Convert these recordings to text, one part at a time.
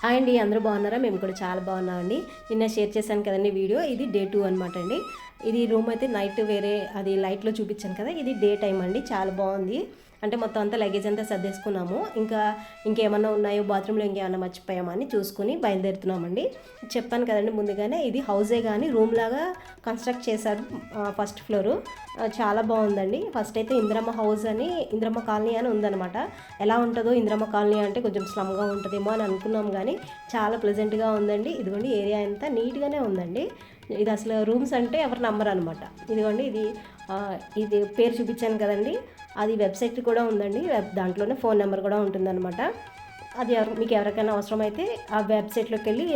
Hi అండి అందరూ బాగున్నారా? మేము కూడా చాలా బాగున్నామండి. నిన్న షేర్ చేశాను కదండి వీడియో ఇది డే టూ అనమాట అండి. ఇది రూమ్ అయితే నైట్ వేరే అది లైట్లో చూపించాను కదా ఇది డే టైం అండి చాలా బాగుంది. అంటే మొత్తం అంతా లగేజ్ అంతా సర్దేసుకున్నాము. ఇంకా ఇంకేమన్నా ఉన్నాయో బాత్రూంలో ఇంకేమన్నా మర్చిపోయామా అని చూసుకుని బయలుదేరుతున్నామండి. చెప్పాను కదండి ముందుగానే ఇది హౌసే కానీ రూమ్ లాగా కన్స్ట్రక్ట్ చేశారు ఫస్ట్ ఫ్లోరు చాలా బాగుందండి. ఫస్ట్ అయితే ఇంద్రమ్మ హౌస్ అని ఇంద్రమ్మ కాలనీ అని ఉందన్నమాట. ఎలా ఉంటుందో ఇంద్రమ్మ కాలనీ అంటే కొంచెం స్లమ్గా ఉంటుందేమో అని అనుకున్నాం కానీ చాలా ప్లెజెంట్గా ఉందండి. ఇదిగోండి ఏరియా అంతా నీట్గానే ఉందండి. ఇది అసలు రూమ్స్ అంటే ఎవరు నమ్మరు అనమాట ఇదిగోండి ఇది ఇది పేరు చూపించాను కదండి. అది వెబ్సైట్ కూడా ఉందండి. వెబ్ దాంట్లోనే ఫోన్ నెంబర్ కూడా ఉంటుందన్నమాట. అది ఎవరు మీకు ఎవరికైనా అవసరమైతే ఆ వెబ్సైట్లోకి వెళ్ళి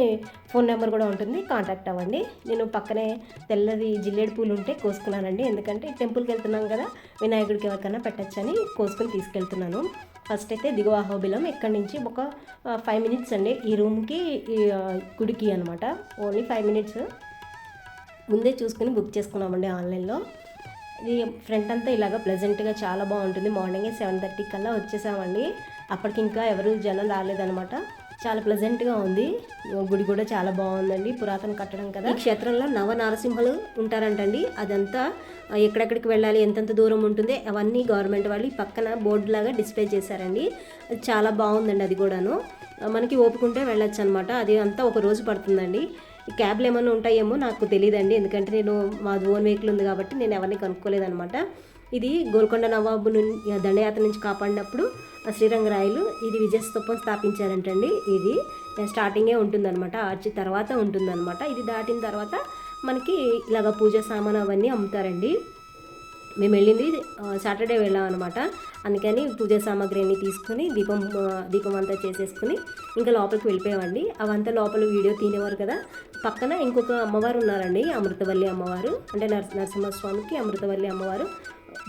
ఫోన్ నెంబర్ కూడా ఉంటుంది. కాంటాక్ట్ అవ్వండి. నేను పక్కనే తెల్లది జిల్లేడు పూలు ఉంటే కోసుకున్నానండి. ఎందుకంటే టెంపుల్కి వెళ్తున్నాం కదా వినాయకుడికి ఎవరికైనా పెట్టచ్చని కోసుకొని తీసుకెళ్తున్నాను. ఫస్ట్ అయితే దిగువ అహోబిలం ఇక్కడి నుంచి ఒక ఫైవ్ మినిట్స్ అండి. ఈ రూమ్కి ఈ గుడికి అనమాట ఓన్లీ ఫైవ్ మినిట్స్. ముందే చూసుకుని బుక్ చేసుకున్నామండి ఆన్లైన్లో. ఇది ఫ్రంట్ అంతా ఇలాగ ప్లెజెంట్గా చాలా బాగుంటుంది. మార్నింగే సెవెన్ థర్టీ కల్లా వచ్చేసామండి. అప్పటికి ఇంకా ఎవరు జనం రాలేదనమాట చాలా ప్లెజెంట్గా ఉంది. గుడి కూడా చాలా బాగుందండి. పురాతన కట్టడం కదా. ఈ క్షేత్రంలో నవ నరసింహలు ఉంటారంటండి. అదంతా ఎక్కడెక్కడికి వెళ్ళాలి ఎంతెంత దూరం ఉంటుంది అవన్నీ గవర్నమెంట్ వాళ్ళు పక్కన బోర్డు లాగా డిస్ప్లే చేశారండి. చాలా బాగుందండి అది కూడాను. మనకి ఓపుకుంటే వెళ్ళొచ్చు అనమాట అది అంతా ఒక రోజు పడుతుందండి. ఈ క్యాబ్లు ఏమైనా ఉంటాయేమో నాకు తెలియదండి ఎందుకంటే నేను మా ఓన్ వెహికల్ ఉంది కాబట్టి నేను ఎవరిని కనుక్కోలేదనమాట ఇది గోల్కొండ నవాబు నుండి దండయాత్ర నుంచి కాపాడినప్పుడు ఆ శ్రీరంగరాయలు ఇది విజయస్తూపం స్థాపించారంటండి. ఇది స్టార్టింగే ఉంటుందన్నమాట. ఆర్చి తర్వాత ఉంటుందన్నమాట. ఇది దాటిన తర్వాత మనకి ఇలాగ పూజ సామాను అవన్నీ అమ్ముతారండి. మేము వెళ్ళింది సాటర్డే వెళ్ళాం అనమాట అందుకని పూజా సామాగ్రి అన్ని తీసుకుని దీపం దీపం అంతా చేసేసుకుని ఇంకా లోపలికి వెళ్ళిపోయామండి. అవంతా లోపల వీడియో తీనేవారు కదా. పక్కన ఇంకొక అమ్మవారు ఉన్నారండి అమృతవల్లి అమ్మవారు. అంటే నరస నరసింహస్వామికి అమృతవల్లి అమ్మవారు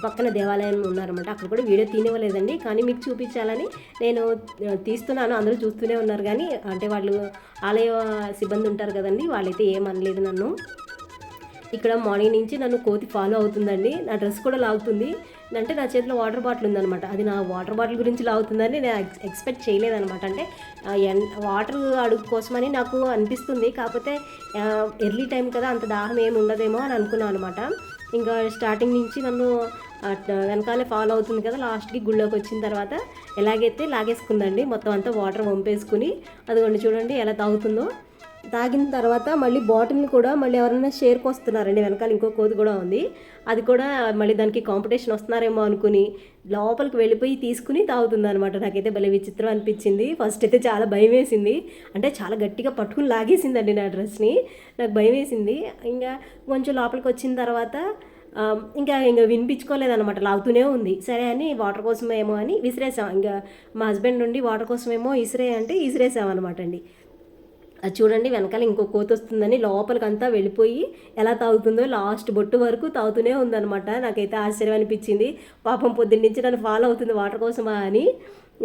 పక్కన దేవాలయం ఉన్నారన్నమాట. అక్కడ కూడా వీడియో తీనివ్వలేదండి కానీ మీకు చూపించాలని నేను తీస్తున్నాను. అందరూ చూస్తూనే ఉన్నారు. కానీ అంటే వాళ్ళు ఆలయ సిబ్బంది ఉంటారు కదండి వాళ్ళైతే ఏమనలేదు నన్ను. ఇక్కడ మార్నింగ్ నుంచి నన్ను కోతి ఫాలో అవుతుందండి. నా డ్రెస్ కూడా లాగుతుంది. అంటే నా చేతిలో వాటర్ బాటిల్ ఉందన్నమాట. అది నా వాటర్ బాటిల్ గురించి లాగుతుందని నేను ఎక్స్- ఎక్స్పెక్ట్ చేయలేదనమాట అంటే ఎన్ వాటర్ అడుగు కోసమని నాకు అనిపిస్తుంది. కాకపోతే ఎర్లీ టైం కదా అంత దాహం ఏమి ఉండదేమో అని అనుకున్నాను అనమాట ఇంకా స్టార్టింగ్ నుంచి నన్ను అట్ వెనకాలే ఫాలో అవుతుంది కదా లాస్ట్కి గుళ్ళోకి వచ్చిన తర్వాత ఎలాగైతే లాగేసుకుందండి మొత్తం అంతా వాటర్ వంపేసుకుని అదిగోండి చూడండి ఎలా తాగుతుందో. తాగిన తర్వాత మళ్ళీ బాటిల్ని కూడా మళ్ళీ ఎవరైనా షేర్కి వస్తున్నారండి వెనకాల ఇంకో కోతి కూడా ఉంది. అది కూడా మళ్ళీ దానికి కాంపిటీషన్ వస్తున్నారేమో అనుకుని లోపలికి వెళ్ళిపోయి తీసుకుని తాగుతుంది అనమాట నాకైతే భలే విచిత్రం అనిపించింది. ఫస్ట్ అయితే చాలా భయం వేసింది. అంటే చాలా గట్టిగా పట్టుకుని లాగేసిందండి నా డ్రెస్ని. నాకు భయం వేసింది. ఇంకా కొంచెం లోపలికి వచ్చిన తర్వాత ఇంకా ఇంకా వినిపించుకోలేదన్నమాట. లాగుతూనే ఉంది. సరే అని వాటర్ కోసమేమో అని విసిరేసాం. ఇంకా మా హస్బెండ్ నుండి వాటర్ కోసమేమో ఇసిరే అంటే ఇసిరేసాం అనమాట అండి. అది చూడండి వెనకాల ఇంకో కోత వస్తుందని లోపలికంతా వెళ్ళిపోయి ఎలా తాగుతుందో లాస్ట్ బొట్టు వరకు తాగుతూనే ఉందన్నమాట. నాకైతే ఆశ్చర్యం అనిపించింది. పాపం పొద్దున్న నుంచి నన్ను ఫాలో అవుతుంది వాటర్ కోసమా అని.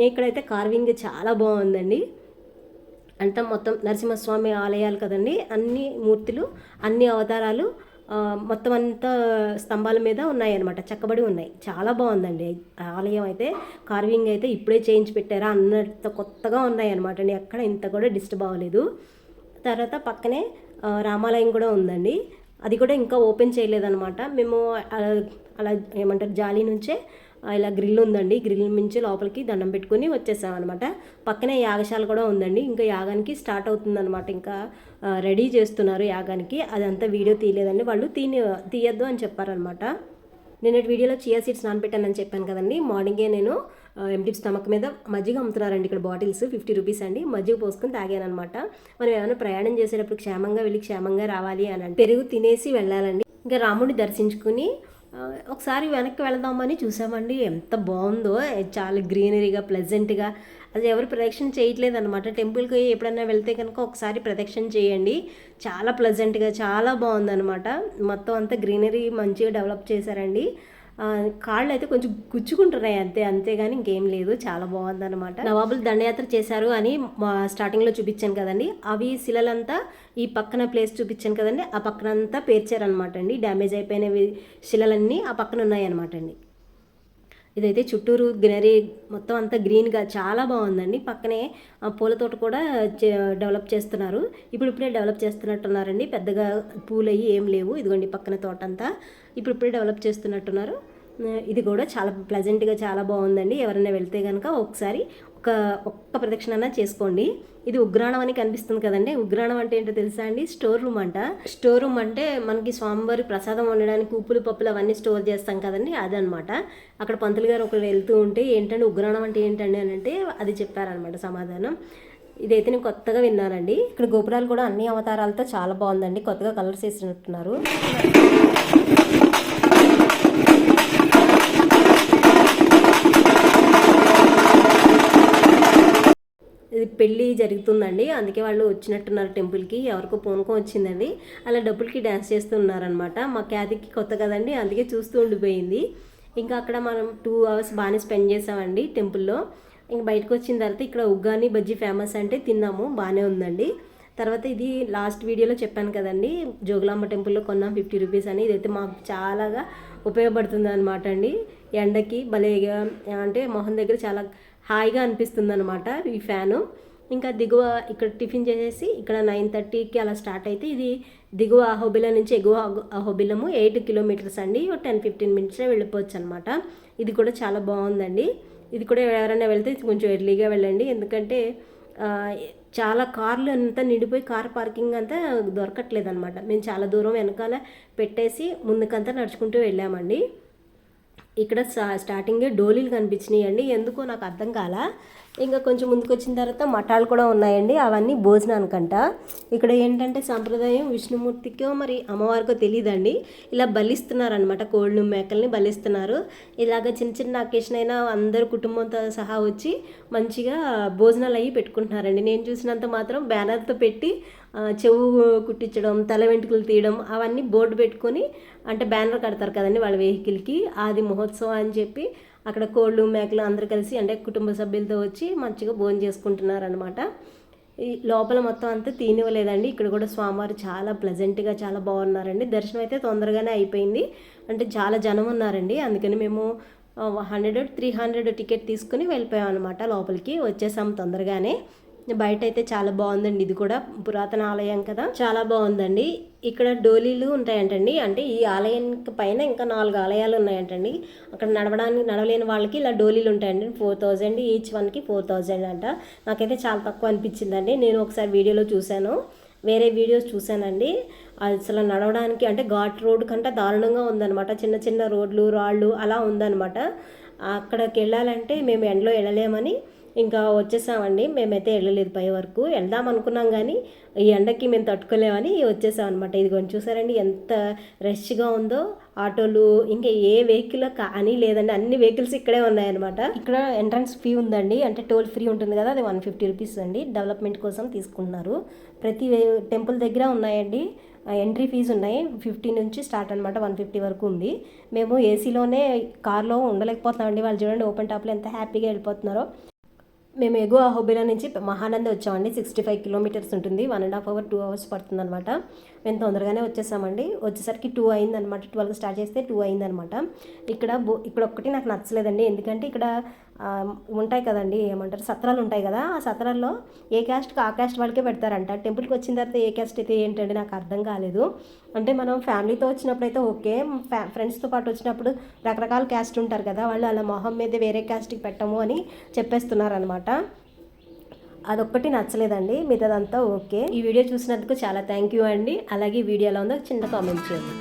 ఇక్కడైతే కార్వింగ్ చాలా బాగుందండి. అంతా మొత్తం నరసింహస్వామి ఆలయాలు కదండి. అన్ని మూర్తులు అన్ని అవతారాలు మొత్తం అంతా స్తంభాల మీద ఉన్నాయన్నమాట చెక్కబడి ఉన్నాయి. చాలా బాగుందండి. ఆలయం అయితే కార్వింగ్ అయితే ఇప్పుడే చేయించి పెట్టారా అన్నంత కొత్తగా ఉన్నాయన్నమాట. అండి ఎక్కడ ఇంత కూడా డిస్టర్బ్ అవ్వలేదు తర్వాత పక్కనే రామాలయం కూడా ఉందండి. అది కూడా ఇంకా ఓపెన్ చేయలేదన్నమాట. మేము అలా అలా ఏమంటారు జాలి నుంచే ఇలా గ్రిల్ ఉందండి. గ్రిల్ నుంచి లోపలికి దండం పెట్టుకుని వచ్చేసామన్నమాట. పక్కనే యాగశాల కూడా ఉందండి. ఇంకా యాగానికి స్టార్ట్ అవుతుందన్నమాట. ఇంకా రెడీ చేస్తున్నారు యాగానికి. అదంతా వీడియో తీయలేదండి. వాళ్ళు తీని తీయద్దు అని చెప్పారనమాట నేను వీడియోలో చియా సీడ్స్ నానబెట్టానని చెప్పాను కదండి. మార్నింగే నేను ఎంటీ స్టమక్ మీద మజ్జిగ అమ్ముతున్నారండి ఇక్కడ బాటిల్స్. ఫిఫ్టీ రూపీస్ అండి. మజ్జిగ పోసుకొని తాగానమాట మనం ఏమైనా ప్రయాణం చేసేటప్పుడు క్షేమంగా వెళ్ళి క్షేమంగా రావాలి అని అంటే పెరుగు తినేసి వెళ్ళాలండి. ఇంకా రాముడిని దర్శించుకుని ఒకసారి వెనక్కి వెళదామని చూసామండి. ఎంత బాగుందో. చాలా గ్రీనరీగా ప్లెజెంట్గా అది ఎవరు ప్రదక్షిణ చేయట్లేదు అనమాట టెంపుల్కి ఎప్పుడైనా వెళ్తే కనుక ఒకసారి ప్రదక్షిణ చేయండి. చాలా ప్లెజెంట్గా చాలా బాగుందన్నమాట. మొత్తం అంతా గ్రీనరీ మంచిగా డెవలప్ చేశారండి. కాళ్ళు అయితే కొంచెం గుచ్చుకుంటున్నాయి అంతే అంతేగాని ఇంకేం లేదు చాలా బాగుందన్నమాట. నవాబులు దండయాత్ర చేశారు అని మా స్టార్టింగ్లో చూపించాను కదండి. అవి శిలలంతా ఈ పక్కన ప్లేస్ చూపించాను కదండి. ఆ పక్కన అంతా పేర్చారనమాట అండి. డ్యామేజ్ అయిపోయినవి శిలలన్నీ ఆ పక్కన ఉన్నాయన్నమాట అండి. ఇదైతే చుట్టూరు గ్రీనరీ మొత్తం అంతా గ్రీన్గా చాలా బాగుందండి. పక్కనే పూల తోట కూడా చే- డెవలప్ చేస్తున్నారు. ఇప్పుడు ఇప్పుడే డెవలప్ చేస్తున్నట్టున్నారండి. పెద్దగా పూలు అయ్యి ఏం లేవు. ఇదిగోండి పక్కన తోట అంతా ఇప్పుడు ఇప్పుడే డెవలప్ చేస్తున్నట్టున్నారు. ఇది కూడా చాలా ప్లెజెంట్గా చాలా బాగుందండి. ఎవరైనా వెళ్తే కనుక ఒకసారి ఒక ఒక్క ప్రదక్షిణ చేసుకోండి. ఇది ఉగ్రాణం అని కనిపిస్తుంది కదండి. ఉగ్రాణం అంటే ఏంటో తెలుసా అండి? స్టోర్ రూమ్ అంట. స్టోర్ రూమ్ అంటే మనకి స్వామివారి ప్రసాదం వండడానికి ఉప్పులు పప్పులు అవన్నీ స్టోర్ చేస్తాం కదండి. అదనమాట. అక్కడ పంతులు గారు ఒకరు వెళ్తూ ఉంటే ఏంటంటే ఉగ్రాణం అంటే ఏంటండి అని అంటే అది చెప్పారనమాట సమాధానం. ఇదైతే నేను కొత్తగా విన్నానండి. ఇక్కడ గోపురాలు కూడా అన్ని అవతారాలతో చాలా బాగుందండి. కొత్తగా కలర్స్ వేసినట్టున్నారు. పెళ్ళి జరుగుతుందండి. అందుకే వాళ్ళు వచ్చినట్టున్నారు టెంపుల్కి. ఎవరికో పూనుకో వచ్చిందండి. అలా డబ్బులకి డ్యాన్స్ చేస్తున్నారనమాట మా క్యాతికి కొత్త కదండి. అందుకే చూస్తూ ఉండిపోయింది. ఇంకా అక్కడ మనం టూ అవర్స్ బాగానే స్పెండ్ చేసామండి టెంపుల్లో. ఇంక బయటకు వచ్చిన తర్వాత ఇక్కడ ఉగ్గాని బజ్జీ ఫేమస్ అంటే తిన్నాము. బాగానే ఉందండి. తర్వాత ఇది లాస్ట్ వీడియోలో చెప్పాను కదండి. జోగులాంబ టెంపుల్లో కొన్నాం ఫిఫ్టీ రూపీస్ అని. ఇదైతే మాకు చాలాగా ఉపయోగపడుతుంది అనమాట అండి. ఎండకి భలేగా అంటే మొహం దగ్గర చాలా హాయిగా అనిపిస్తుంది అనమాట ఈ ఫ్యాను. ఇంకా దిగువ ఇక్కడ టిఫిన్ చేసేసి ఇక్కడ నైన్ థర్టీకి అలా స్టార్ట్ అయితే ఇది దిగువ అహోబిల నుంచి ఎగువ అహోబిలము ఎయిట్ కిలోమీటర్స్ అండి. టెన్ ఫిఫ్టీన్ మినిట్స్లో వెళ్ళిపోవచ్చు అనమాట ఇది కూడా చాలా బాగుందండి. ఇది కూడా ఎవరైనా వెళ్తే కొంచెం ఎర్లీగా వెళ్ళండి. ఎందుకంటే చాలా కార్లు అంతా నిండిపోయి కార్ పార్కింగ్ అంతా దొరకట్లేదు అనమాట మేము చాలా దూరం వెనకాల పెట్టేసి ముందుకంతా నడుచుకుంటూ వెళ్ళామండి. ఇక్కడ స్టార్టింగే డోలీలు కనిపించినాయి అండి ఎందుకో నాకు అర్థం కాల. ఇంకా కొంచెం ముందుకు వచ్చిన తర్వాత మఠాలు కూడా ఉన్నాయండి. అవన్నీ భోజనానికంట. ఇక్కడ ఏంటంటే సాంప్రదాయం విష్ణుమూర్తికో మరి అమ్మవారికో తెలియదండి ఇలా బలిస్తున్నారనమాట కోళ్ళు మేకల్ని బలిస్తున్నారు. ఇలాగ చిన్న చిన్న అకేషన్ అయినా అందరు కుటుంబంతో సహా వచ్చి మంచిగా భోజనాలు అయ్యి పెట్టుకుంటున్నారండి. నేను చూసినంత మాత్రం బ్యానర్తో పెట్టి చెవు కుట్టించడం తల వెంట్రుకలు తీయడం అవన్నీ బోర్డు పెట్టుకొని అంటే బ్యానర్ కడతారు కదండి వాళ్ళ వెహికల్కి ఆది మహోత్సవం అని చెప్పి అక్కడ కోళ్ళు మేకలు అందరూ కలిసి అంటే కుటుంబ సభ్యులతో వచ్చి మంచిగా భోజనం చేసుకుంటున్నారనమాట ఈ లోపల మొత్తం అంతా తీనివ్వలేదండి. ఇక్కడ కూడా స్వామివారు చాలా ప్లెజెంట్గా చాలా బాగున్నారండి. దర్శనం అయితే తొందరగానే అయిపోయింది. అంటే చాలా జనం ఉన్నారండి. అందుకని మేము హండ్రెడ్ త్రీ హండ్రెడ్ టికెట్ తీసుకుని వెళ్ళిపోయాం అనమాట లోపలికి. వచ్చేసాం తొందరగానే. బయట అయితే చాలా బాగుందండి. ఇది కూడా పురాతన ఆలయం కదా. చాలా బాగుందండి. ఇక్కడ డోలీలు ఉంటాయంటండి. అంటే ఈ ఆలయానికి పైన ఇంకా నాలుగు ఆలయాలు ఉన్నాయంటండి. అక్కడ నడవడానికి నడవలేని వాళ్ళకి ఇలా డోలీలు ఉంటాయండి. ఫోర్ థౌజండ్ ఈచ్ వన్కి ఫోర్ థౌజండ్ అంట. నాకైతే చాలా తక్కువ అనిపించిందండి. నేను ఒకసారి వీడియోలో చూశాను. వేరే వీడియోస్ చూశానండి. అసలు నడవడానికి అంటే ఘాట్ రోడ్ కంటే దారుణంగా ఉందన్నమాట. చిన్న చిన్న రోడ్లు రాళ్ళు అలా ఉందన్నమాట. అక్కడికి వెళ్ళాలంటే మేము ఎండలో వెళ్ళలేమని ఇంకా వచ్చేసామండి. మేమైతే వెళ్ళలేదు పై వరకు. వెళ్దాం అనుకున్నాం కానీ ఈ ఎండకి మేము తట్టుకోలేమని వచ్చేసాం అనమాట ఇదిగోండి చూసారండి ఎంత రష్గా ఉందో. ఆటోలు ఇంకా ఏ వెహికల్ అని లేదండి. అన్ని వెహికల్స్ ఇక్కడే ఉన్నాయన్నమాట. ఇక్కడ ఎంట్రన్స్ ఫీ ఉందండి. అంటే టోల్ ఫ్రీ ఉంటుంది కదా అది వన్ ఫిఫ్టీ రూపీస్ అండి. డెవలప్మెంట్ కోసం తీసుకుంటున్నారు. ప్రతి టెంపుల్ దగ్గర ఉన్నాయండి. ఎంట్రీ ఫీజు ఉన్నాయి. ఫిఫ్టీ నుంచి స్టార్ట్ అనమాట వన్ ఫిఫ్టీ వరకు ఉంది. మేము ఏసీలోనే కార్లో ఉండలేకపోతున్నామండి. వాళ్ళు చూడండి ఓపెన్ టాప్లో ఎంత హ్యాపీగా వెళ్ళిపోతున్నారో. మేము ఎగువ అహోబిలా నుంచి మహానంద వచ్చామండి. సిక్స్టీ ఫైవ్ కిలోమీటర్స్ ఉంటుంది. One and half hour two hours పడుతుంది అనమాట మేము తొందరగానే వచ్చేసామండి. వచ్చేసరికి టూ అయిందనమాట ట్వెల్వ్ స్టార్ట్ చేస్తే టూ అయిందనమాట ఇక్కడ బో ఇక్కడ ఒక్కటి నాకు నచ్చలేదండి. ఎందుకంటే ఇక్కడ ఉంటాయి కదండి ఏమంటారు సత్రాలు ఉంటాయి కదా ఆ సత్రాల్లో ఏ క్యాస్ట్కి ఆ క్యాస్ట్ వాళ్ళకే పెడతారంట. టెంపుల్కి వచ్చిన తర్వాత ఏ క్యాస్ట్ అయితే ఏంటంటే నాకు అర్థం కాలేదు. అంటే మనం ఫ్యామిలీతో వచ్చినప్పుడు అయితే ఓకే ఫ్యా ఫ్రెండ్స్తో పాటు వచ్చినప్పుడు రకరకాల క్యాస్ట్ ఉంటారు కదా వాళ్ళు అలా మొహం మీద వేరే క్యాస్ట్కి పెట్టము అని చెప్పేస్తున్నారు అనమాట అదొక్కటి నచ్చలేదండి మిగతాదంతా ఓకే. ఈ వీడియో చూసినందుకు చాలా థ్యాంక్ యూ అండి. అలాగే వీడియోలో ఉందో చిన్న కామెంట్ చేయండి.